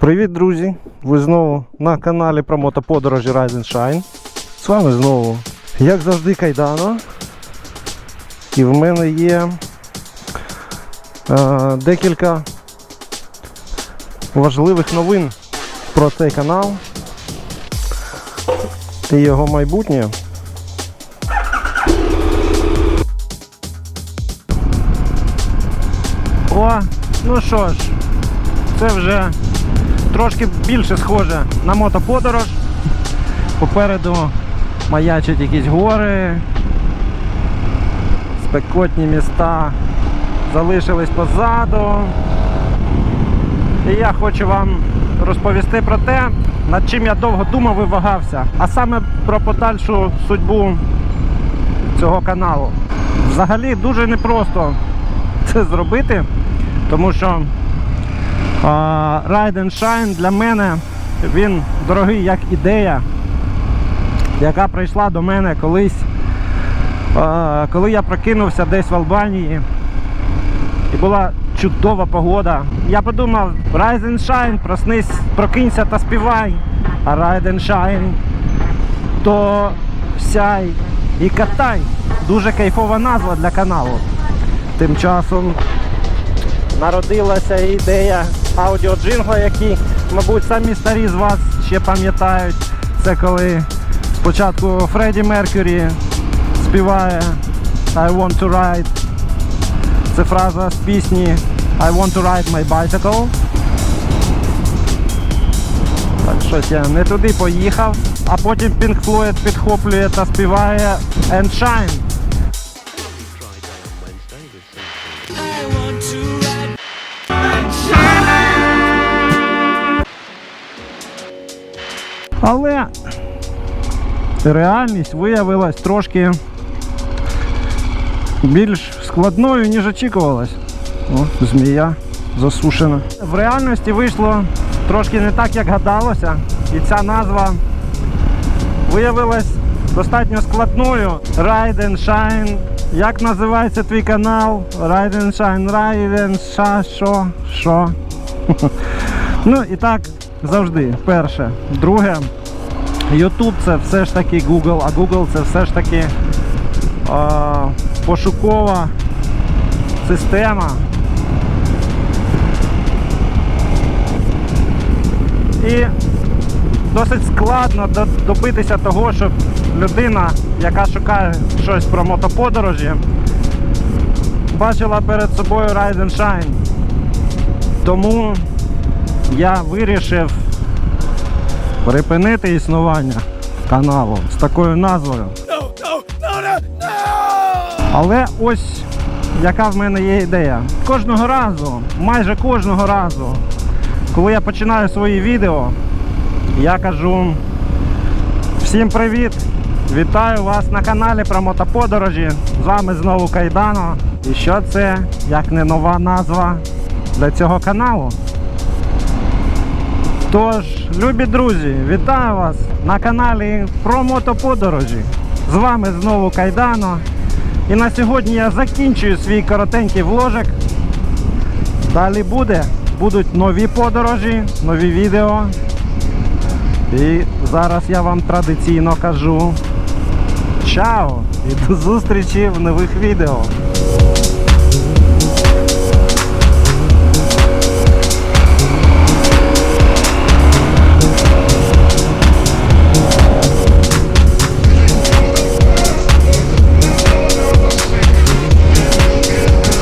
Привіт, друзі! Ви знову на каналі про мотоподорожі Rise and Shine. З вами знову, як завжди, Кайдано. І в мене є е, декілька важливих новин про цей канал і його майбутнє. О, ну що ж, це вже трошки більше схоже на мотоподорож. Попереду маячать якісь гори, спекотні міста залишились позаду. І я хочу вам розповісти про те, над чим я довго думав і вагався, а саме про подальшу судьбу цього каналу. Взагалі дуже непросто це зробити, тому що Ride and Shine для мене він дорогий як ідея, яка прийшла до мене колись, коли я прокинувся десь в Албанії. І була чудова погода. Я подумав, Rise and Shine, проснись, прокинься та співай. А Ride and Shine, то сяй і катай. Дуже кайфова назва для каналу. Тим часом народилася ідея аудіоджингла, який, мабуть, самі старі з вас ще пам'ятають. Це коли спочатку Фредді Меркюрі співає I want to ride. Це фраза з пісні I want to ride my bicycle. Так, щось я не туди поїхав. А потім Pink Floyd підхоплює та співає And Shine. Але реальність виявилась трошки більш складною, ніж очікувалось. О, змія засушена. В реальності вийшло трошки не так, як гадалося. І ця назва виявилась достатньо складною. Ride and Shine. Як називається твій канал? Ride and Shine, Ride and Sha, що? Що? Ну і так завжди. Перше. Друге. YouTube це все ж таки Google, а Google це все ж таки а, пошукова система. І досить складно добитися того, щоб людина, яка шукає щось про мотоподорожі, бачила перед собою Ride and Shine. Тому я вирішив припинити існування каналу з такою назвою. No, no, no, no, no! Але ось яка в мене є ідея. Кожного разу, майже кожного разу, коли я починаю свої відео, я кажу всім привіт! Вітаю вас на каналі про мотоподорожі. З вами знову Кайдано. І що це, як не нова назва для цього каналу? Тож, любі друзі, вітаю вас на каналі про мотоподорожі. З вами знову Кайдано. І на сьогодні я закінчую свій коротенький вложик. Далі буде. Будуть нові подорожі, нові відео. І зараз я вам традиційно кажу чао і до зустрічі в нових відео.